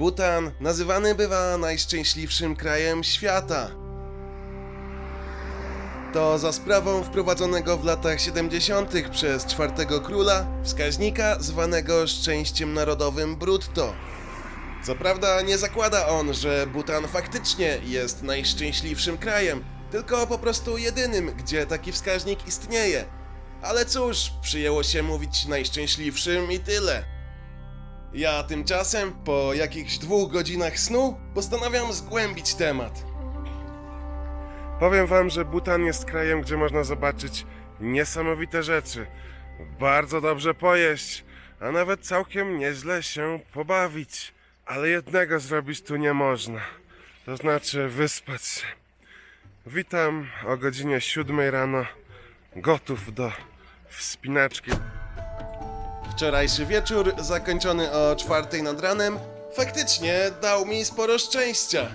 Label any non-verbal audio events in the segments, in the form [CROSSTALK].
Butan nazywany bywa najszczęśliwszym krajem świata. To za sprawą wprowadzonego w latach 70. przez czwartego króla wskaźnika zwanego szczęściem narodowym brutto. Co prawda nie zakłada on, że Butan faktycznie jest najszczęśliwszym krajem, tylko po prostu jedynym, gdzie taki wskaźnik istnieje. Ale cóż, przyjęło się mówić najszczęśliwszym i tyle. Ja tymczasem, po jakichś dwóch godzinach snu, postanawiam zgłębić temat. Powiem wam, że Butan jest krajem, gdzie można zobaczyć niesamowite rzeczy, bardzo dobrze pojeść, a nawet całkiem nieźle się pobawić. Ale jednego zrobić tu nie można, to znaczy wyspać się. Witam o godzinie 7 rano, gotów do wspinaczki. Wczorajszy wieczór, zakończony o czwartej nad ranem, faktycznie dał mi sporo szczęścia.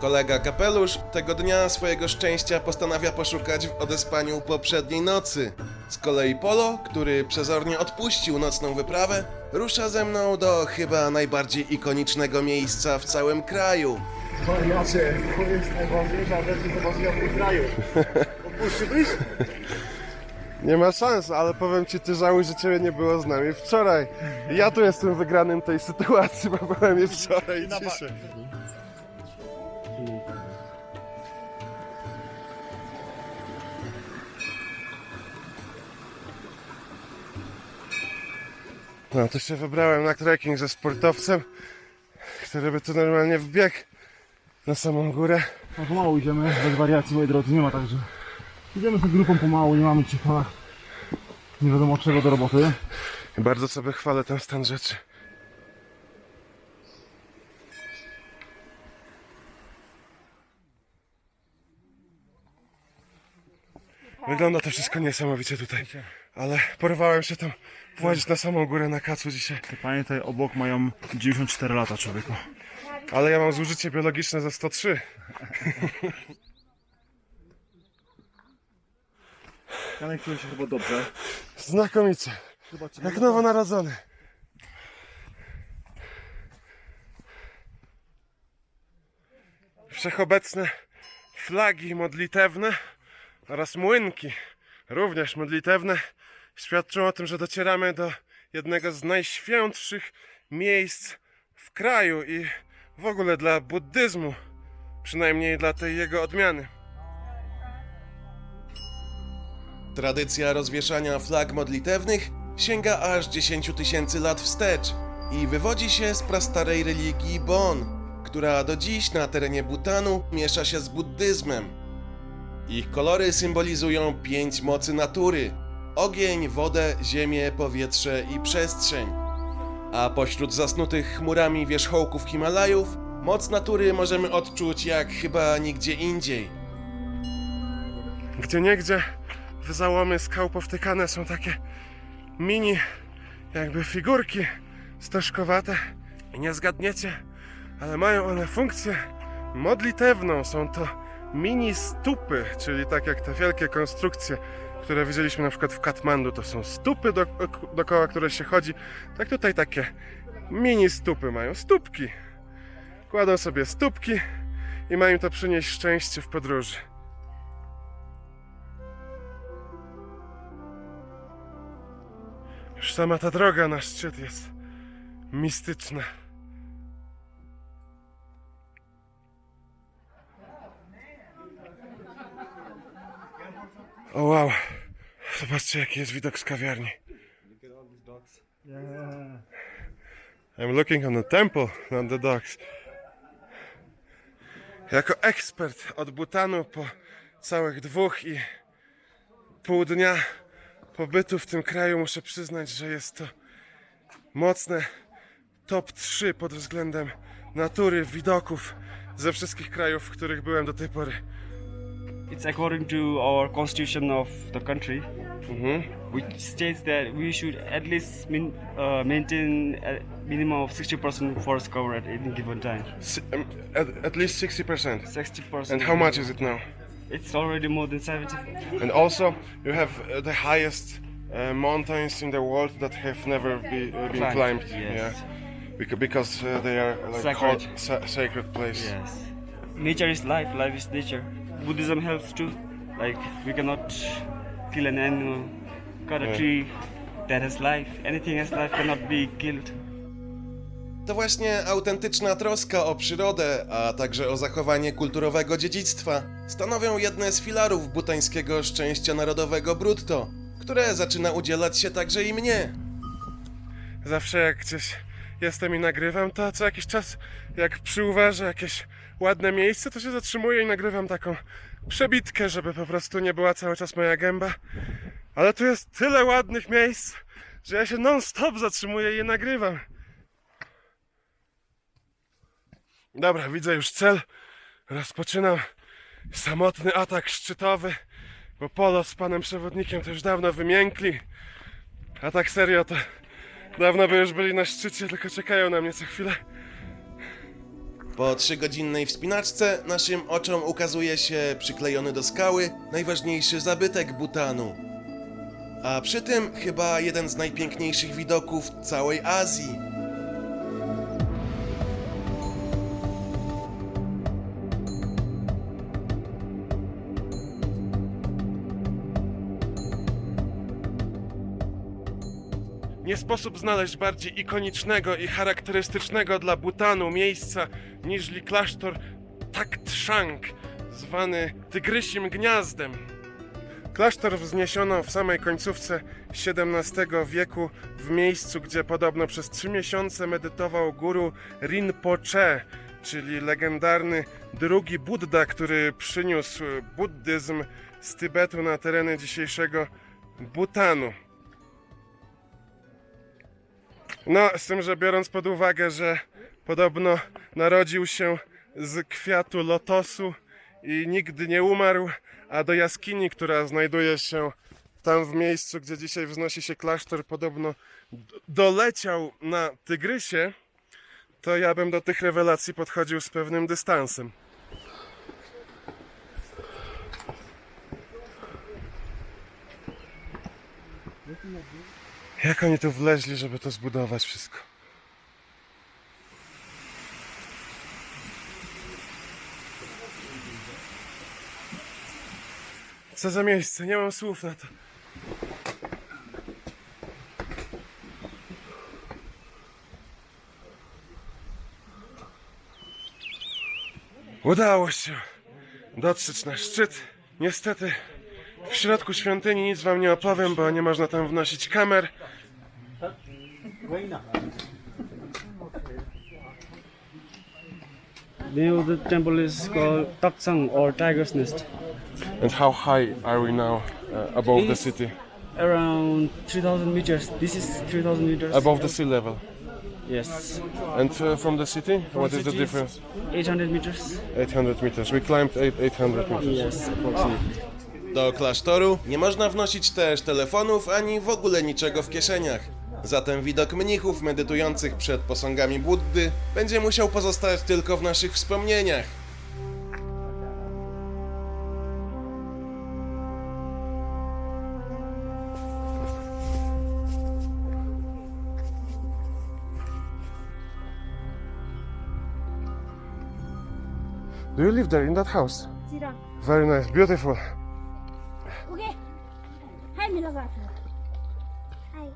Kolega Kapelusz tego dnia swojego szczęścia postanawia poszukać w odespaniu poprzedniej nocy. Z kolei Polo, który przezornie odpuścił nocną wyprawę, rusza ze mną do chyba najbardziej ikonicznego miejsca w całym kraju. Wariacie, to jest najważniejsza rzecz, chyba w kraju. [LAUGHS] Odpuściłbyś? Nie ma szans, ale powiem ci, ty żałuj, że ciebie nie było z nami wczoraj. Ja tu jestem wygranym tej sytuacji, bo byłem je wczoraj i. No to się wybrałem na trekking ze sportowcem, który by tu normalnie wbiegł na samą górę. No pomału idziemy, bez wariacji, moi drodzy, nie ma także. Idziemy sobie grupą pomału, nie mamy cicha. Nie wiadomo czego do roboty. Bardzo sobie chwalę ten stan rzeczy. Wygląda to wszystko niesamowicie tutaj, ale porwałem się tam włazić na samą górę na kacu dzisiaj. Pamiętaj, obok mają 94 lata człowieku. Ale ja mam zużycie biologiczne za 103. Janek czuje się chyba dobrze. Znakomicie, Zobaczymy. jak nowonarodzony. Wszechobecne flagi modlitewne oraz młynki, również modlitewne, świadczą o tym, że docieramy do jednego z najświętszych miejsc w kraju i w ogóle dla buddyzmu, przynajmniej dla tej jego odmiany. Tradycja rozwieszania flag modlitewnych sięga aż 10 tysięcy lat wstecz i wywodzi się z prastarej religii Bon, która do dziś na terenie Butanu miesza się z buddyzmem. Ich kolory symbolizują pięć mocy natury: ogień, wodę, ziemię, powietrze i przestrzeń. A pośród zasnutych chmurami wierzchołków Himalajów moc natury możemy odczuć jak chyba nigdzie indziej. Gdzie niegdzie w załomy skał powtykane są takie mini jakby figurki stożkowate i nie zgadniecie, ale mają one funkcję modlitewną. Są to mini stupy, czyli tak jak te wielkie konstrukcje, które widzieliśmy na przykład w Katmandu. To są stupy, do, dookoła które się chodzi. Tak tutaj takie mini stupy mają, stópki. Kładą sobie stópki i mają to przynieść szczęście w podróży. Już sama ta droga na szczyt jest mistyczna. O wow. Zobaczcie jaki jest widok z kawiarni. I'm looking on the temple, not the docks. Jako ekspert od Butanu po całych dwóch i pół dnia pobytu w tym kraju muszę przyznać, że jest to mocne top 3 pod względem natury, widoków ze wszystkich krajów, w których byłem do tej pory. It's according to our constitution of the country, Mhm. which states that we should at least min, uh, maintain a minimum of 60% forest cover at any given time. S- um, at, at least 60%. 60%. And how much is it now? It's already more than 70. And also, you have uh, the highest uh, mountains in the world that have never be, uh, been climbed. Yes. Yeah. Because, because uh, they are like Sacred. called sa- sacred place. Yes. Nature is life, life is nature. Buddhism helps too. Like we cannot kill an animal, cut a Yeah. tree that has life. Anything has life cannot be killed. To właśnie autentyczna troska o przyrodę, a także o zachowanie kulturowego dziedzictwa stanowią jedne z filarów butańskiego szczęścia narodowego brutto, które zaczyna udzielać się także i mnie. Zawsze jak gdzieś jestem i nagrywam, to co jakiś czas, jak przyuważę jakieś ładne miejsce, to się zatrzymuję i nagrywam taką przebitkę, żeby po prostu nie była cały czas moja gęba. Ale tu jest tyle ładnych miejsc, że ja się non-stop zatrzymuję i je nagrywam. Dobra, widzę już cel. Rozpoczynam samotny atak szczytowy, bo Polo z panem przewodnikiem to już dawno wymiękli. A tak serio to Dawno by już byli na szczycie, tylko czekają na mnie co chwilę. Po trzygodzinnej wspinaczce naszym oczom ukazuje się przyklejony do skały najważniejszy zabytek Butanu. A przy tym chyba jeden z najpiękniejszych widoków całej Azji. Nie sposób znaleźć bardziej ikonicznego i charakterystycznego dla Butanu miejsca niżli klasztor Tak Trzang, zwany Tygrysim Gniazdem. Klasztor wzniesiono w samej końcówce XVII wieku w miejscu, gdzie podobno przez trzy miesiące medytował guru Rinpoche, czyli legendarny drugi Buddha, który przyniósł buddyzm z Tybetu na tereny dzisiejszego Butanu. No, z tym, że biorąc pod uwagę, że podobno narodził się z kwiatu lotosu i nigdy nie umarł, a do jaskini, która znajduje się tam w miejscu, gdzie dzisiaj wznosi się klasztor, podobno doleciał na tygrysie, to ja bym do tych rewelacji podchodził z pewnym dystansem. Jak oni tu wleźli, żeby to zbudować wszystko? Co za miejsce? Nie mam słów na to. Udało się dotrzeć na szczyt. Niestety w środku świątyni nic wam nie opowiem, bo nie można tam wnosić kamer. The name of the temple is called Taksang or Tiger's Nest. And how high are we now uh, above the city? Around 3,000 meters. This is 3,000 meters. Above the sea level. Yes. And uh, from the city, what is the city difference? 800 meters. 800 meters. We climbed eight, 800 meters. Yes, approximately. Do klasztoru nie można wnosić też telefonów ani w ogóle niczego w kieszeniach. Zatem widok mnichów medytujących przed posągami Buddy będzie musiał pozostać tylko w naszych wspomnieniach. Do you live there in that house? Down. Very nice, beautiful. Okay. Hi, Milagata. Hi.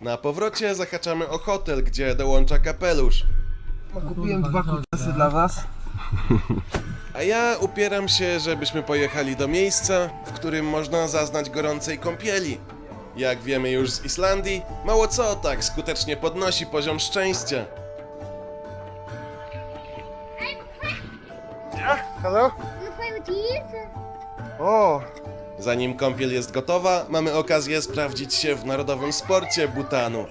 Na powrocie zahaczamy o hotel, gdzie dołącza kapelusz. Kupiłem dwa kutesy dla was. A ja upieram się, żebyśmy pojechali do miejsca, w którym można zaznać gorącej kąpieli. Jak wiemy już z Islandii, mało co tak skutecznie podnosi poziom szczęścia. Hello? Wanna play with these? Oh, Zanim kąpiel jest gotowa, mamy okazję sprawdzić się w narodowym sporcie Butanu.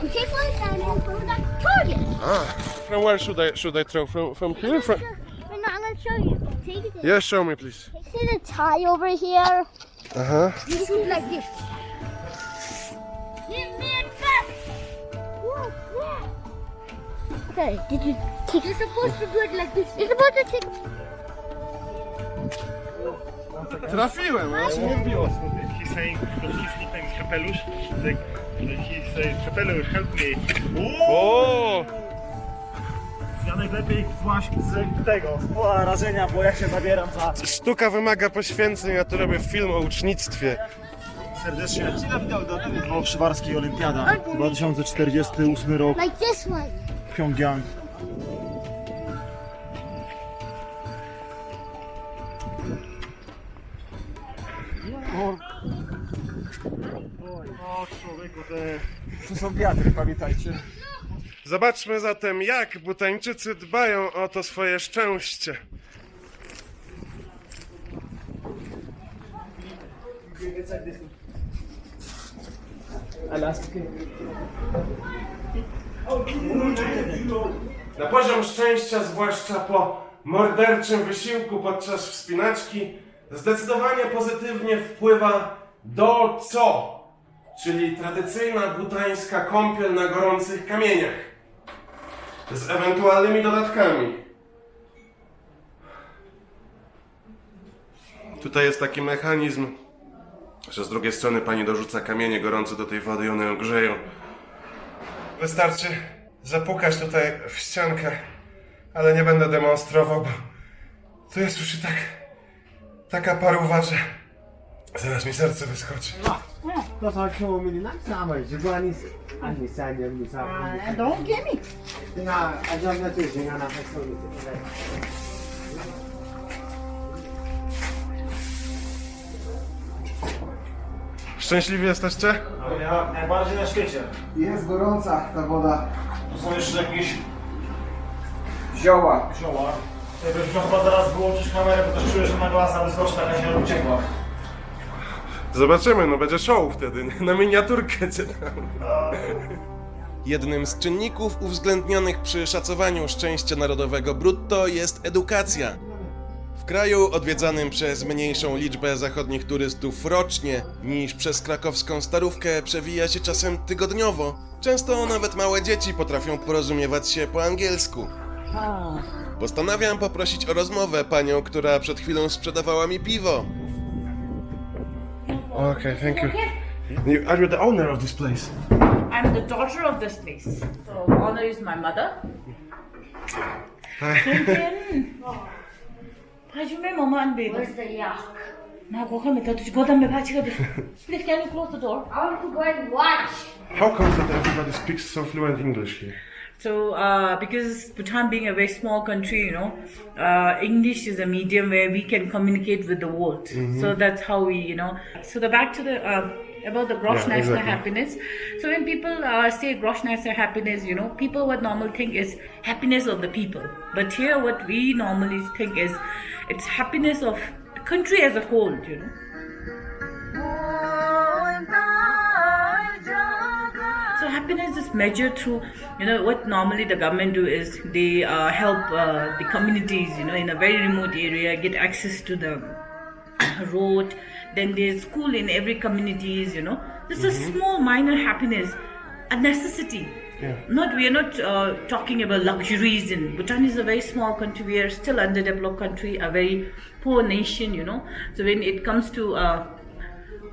Take from where should I should I throw? From from here? From... I'm gonna show you. Take it. Yes, show me, please. See the tie over here? Uh huh. You shoot like this. Hit me whoa. Okay, did you kick? You're supposed to do it like this. You're supposed to kick. Trafiłem, ale się nie wbiło. He's saying, because he's nickname is Kapelusz, like, like he say, Kapelusz, help me. O! Janek, lepiej złaś z tego, z pola rażenia, bo ja się zabieram za... Sztuka wymaga poświęceń, ja tu robię film o ucznictwie. Serdecznie. O Przywarskiej Olimpiada, 2048 rok, Like this one. Pjongjang. O człowieku, te... To są wiatry, pamiętajcie. Zobaczmy zatem, jak Butańczycy dbają o to swoje szczęście. Na poziom szczęścia, zwłaszcza po morderczym wysiłku podczas wspinaczki, zdecydowanie pozytywnie wpływa do co? Czyli tradycyjna butańska kąpiel na gorących kamieniach. Z ewentualnymi dodatkami. Tutaj jest taki mechanizm, że z drugiej strony pani dorzuca kamienie gorące do tej wody i one ją grzeją. Wystarczy zapukać tutaj w ściankę, ale nie będę demonstrował, bo tu jest już i tak taka paruwa, że zaraz mi serce wyskoczy. That's how show me the next time. You go and and. Don't get me. Yeah, I don't know know, I saw it. Szczęśliwi jesteście? Ja najbardziej na świecie. Jest gorąca ta woda. Tu są jeszcze jakieś Zioła. zioła. Jakbyśmy chyba teraz wyłączyć kamerę, bo też czuję, że na glasa wyskoczy taka się uciekła. Zobaczymy, no będzie show wtedy, na miniaturkę cię tam. Jednym z czynników uwzględnionych przy szacowaniu szczęścia narodowego brutto jest edukacja. W kraju odwiedzanym przez mniejszą liczbę zachodnich turystów rocznie niż przez krakowską starówkę przewija się czasem tygodniowo. Często nawet małe dzieci potrafią porozumiewać się po angielsku. Postanawiam poprosić o rozmowę panią, która przed chwilą sprzedawała mi piwo. Okay, thank you. you. Are you the owner of this place? I'm the daughter of this place. So Honor is my mother. Tintin. Hajime mama and baby. Where's the yak? Na go kami to tuj godam me bachi gadi. Please can you close the door? I want to go and watch. How comes that everybody speaks so fluent English here? So, uh, because Bhutan being a very small country, you know, uh, English is a medium where we can communicate with the world. So that's how we, you know. So the back to the uh, about the gross Yeah, national exactly. happiness. So when people uh, say gross national happiness, you know, people what normal think is happiness of the people. But here, what we normally think is it's happiness of the country as a whole, you know. Is measured through, you know, what normally the government do is they uh, help uh, the communities, you know, in a very remote area get access to the [COUGHS] road. Then there's school in every communities, you know. This is a small minor happiness, a necessity. Not we are not uh, talking about luxuries. In Bhutan is a very small country. We are still underdeveloped country, a very poor nation, you know. So when it comes to uh,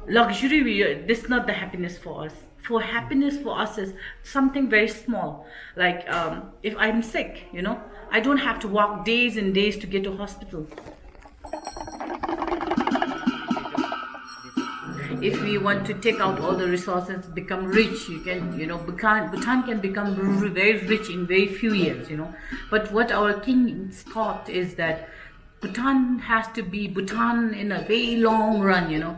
luxury we this is not the happiness for us for happiness for us is something very small. Like um, if i'm sick you know i don't have to walk days and days to get to hospital. If we want to take out all the resources become rich you can you know Bhutan, Bhutan can become very rich in very few years you know. But what our king's thought is that Bhutan has to be Bhutan in a very long run, you know.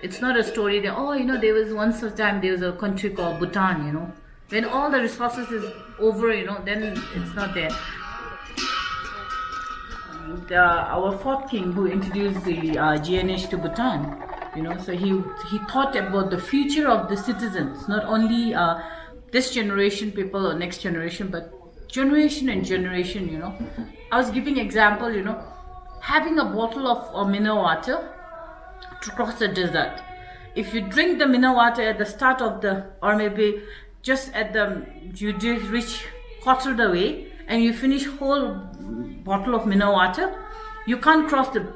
It's not a story that, oh, you know, there was once a time there was a country called Bhutan, you know. When all the resources is over, you know, then it's not there. And, uh, our fourth king who introduced the uh, GNH to Bhutan, you know, so he he thought about the future of the citizens, not only uh, this generation people or next generation, but generation and generation, you know. I was giving example, you know, having a bottle of uh, mineral water to cross the desert. If you drink the mineral water at the start of the, or maybe just at the, you do reach quarter the way and you finish whole bottle of mineral water, you can't cross the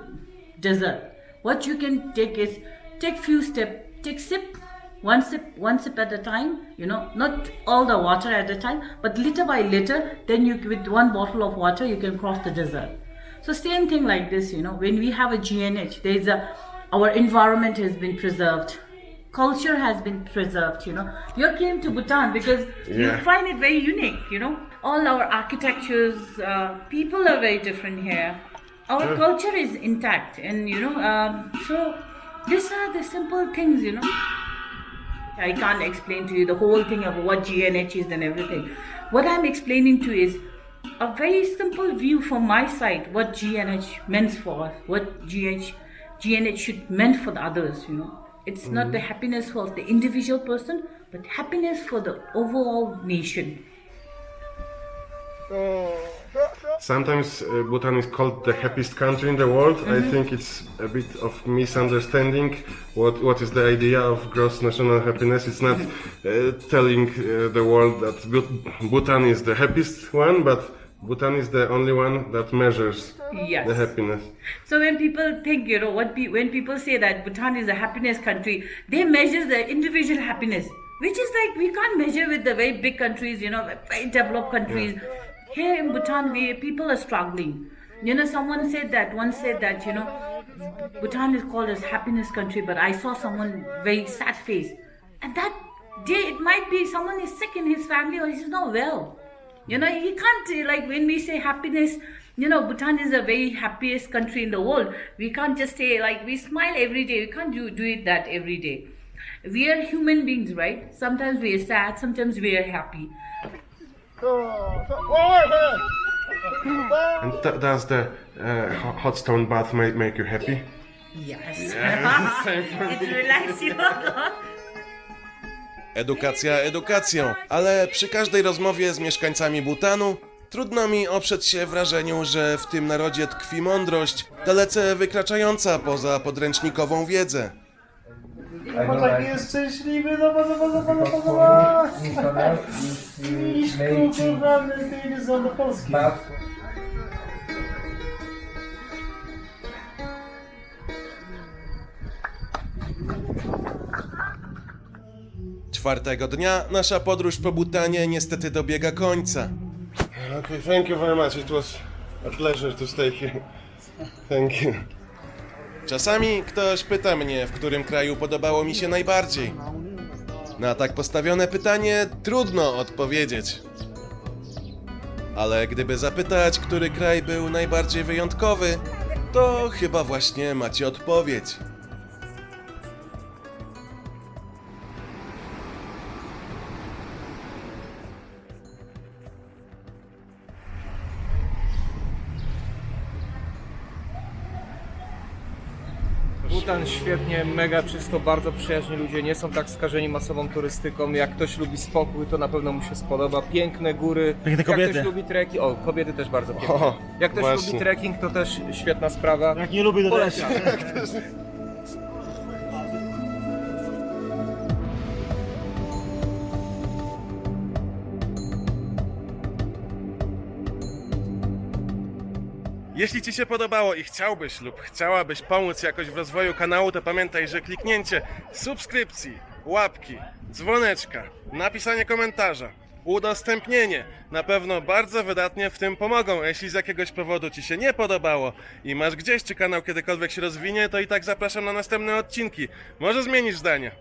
desert. what you can take is take few step, take sip, one sip, one sip at a time. You know, not all the water at a time, but little by little. Then you with one bottle of water you can cross the desert. So same thing like this. You know, when we have a GNH, there is a our environment has been preserved. Culture has been preserved, you know. You came to Bhutan because you find it very unique, you know. All our architectures, uh, people are very different here. Our culture is intact, and you know, um, so these are the simple things, you know. I can't explain to you the whole thing of what GNH is and everything. What I'm explaining to you is a very simple view from my side what GNH means for us, what GH, GNH should meant for the others, you know. It's not the happiness for the individual person, but happiness for the overall nation. Sometimes uh, Bhutan is called the happiest country in the world. I think it's a bit of misunderstanding what what is the idea of gross national happiness. It's not uh, telling uh, the world that Bhutan is the happiest one, but Bhutan is the only one that measures Yes. the happiness. So when people think, you know, what pe- when people say that Bhutan is a happiness country, they measure the individual happiness, which is like we can't measure with the very big countries, you know, very developed countries. Here in Bhutan, we people are struggling. You know, someone said that once said that, you know, Bhutan is called as happiness country, but I saw someone very sad face, and that day it might be someone is sick in his family or he's not well. You know, you can't uh, like when we say happiness. You know, Bhutan is a very happiest country in the world. We can't just say like we smile every day. We can't do do it that every day. We are human beings, right? Sometimes we are sad. Sometimes we are happy. And th- does the uh, hot stone bath make, make you happy? Yes. Same [LAUGHS] for it relaxes you a lot. Edukacja edukacją, ale przy każdej rozmowie z mieszkańcami Butanu trudno mi oprzeć się wrażeniu, że w tym narodzie tkwi mądrość, dalece wykraczająca poza podręcznikową wiedzę. Bo taki jest szczęśliwy, zobacz, zobacz, zobacz, zobacz, zobacz. Miszku, kurwa, ty nie są do Polski. 4 dnia nasza podróż po Butanie niestety dobiega końca. Okay, thank you very much. It was a pleasure to stay here. Thank you. Czasami ktoś pyta mnie, w którym kraju podobało mi się najbardziej. Na tak postawione pytanie trudno odpowiedzieć. Ale gdyby zapytać, który kraj był najbardziej wyjątkowy, to chyba właśnie macie odpowiedź. Świetnie, mega czysto, bardzo przyjaźni ludzie, nie są tak skażeni masową turystyką. Jak ktoś lubi spokój, to na pewno mu się spodoba. Piękne góry. Piękne kobiety. Jak ktoś lubi trekking, o, kobiety też bardzo piękne. O, Jak ktoś właśnie. lubi trekking, to też świetna sprawa. Jak nie lubię, to też. Polecam. [LAUGHS] Jeśli Ci się podobało i chciałbyś lub chciałabyś pomóc jakoś w rozwoju kanału, to pamiętaj, że kliknięcie subskrypcji, łapki, dzwoneczka, napisanie komentarza, udostępnienie na pewno bardzo wydatnie w tym pomogą. Jeśli z jakiegoś powodu Ci się nie podobało i masz gdzieś, czy kanał kiedykolwiek się rozwinie, to i tak zapraszam na następne odcinki. Może zmienisz zdanie.